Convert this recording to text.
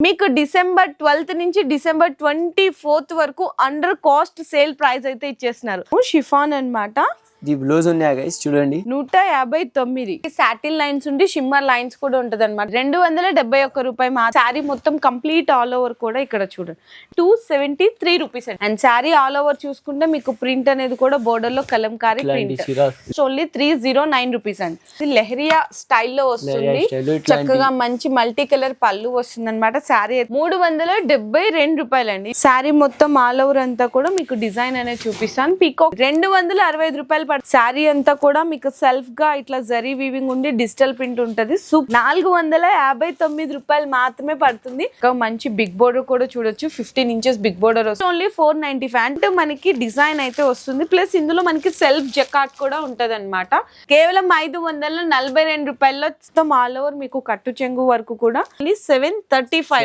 మీకు December twelfth నుంచి December twenty fourth వరకు అండర్ కాస్ట్ సేల్ ప్రైస్ అయితే ఇచ్చేస్తున్నారు. షిఫాన్ అనమాట బ్లౌజ్ ఉన్నాయి గైస్ చూడండి. నూట యాభై తొమ్మిది. సాటిల్ లైన్స్ ఉండి షిమ్మర్ లైన్స్ కూడా ఉంటది అనమాట రెండు వందల డెబ్బై ఒక్క రూపాయి మా శారీ మొత్తం కంప్లీట్ ఆల్ ఓవర్ కూడా ఇక్కడ చూడండి two seventy three rupees and sari all over చూసుకుంటే మీకు ప్రింట్ అనేది కూడా బోర్డర్లో Kalamkari print only three zero nine rupees అండి. లెహరియా స్టైల్లో వస్తుంది. చక్కగా మంచి మల్టీ కలర్ పళ్ళు వస్తుంది అనమాట శారీ. మూడు వందల డెబ్బై రెండు రూపాయలు అండి శారీ మొత్తం ఆల్ ఓవర్ అంతా కూడా మీకు డిజైన్ అనేది చూపిస్తాను. పీకో రెండు వందల అరవై ఐదు రూపాయలు పడ శారీ అంతా కూడా మీకు సెల్ఫ్గా ఇట్లా జరీ వీవింగ్ ఉండి డిజిటల్ ప్రింట్ ఉంటుంది. సూప్ నాలుగు వందల యాభై తొమ్మిది రూపాయలు మాత్రమే పడుతుంది. ఒక మంచి బిగ్ బోర్డర్ కూడా చూడొచ్చు. ఫిఫ్టీన్ ఇంచెస్ బిగ్ బోర్డర్ వస్తుంది. ఓన్లీ ఫోర్ నైన్టీ ఫైవ్ అంటే మనకి డిజైన్ అయితే వస్తుంది. ప్లస్ ఇందులో మనకి సెల్ఫ్ జకాట్ కూడా ఉంటది అనమాట కేవలం ఐదు వందల నలభై రెండు రూపాయల్లో మొత్తం ఆల్ ఓవర్ మీకు కట్టు చెంగు వరకు కూడా. Seven thirty five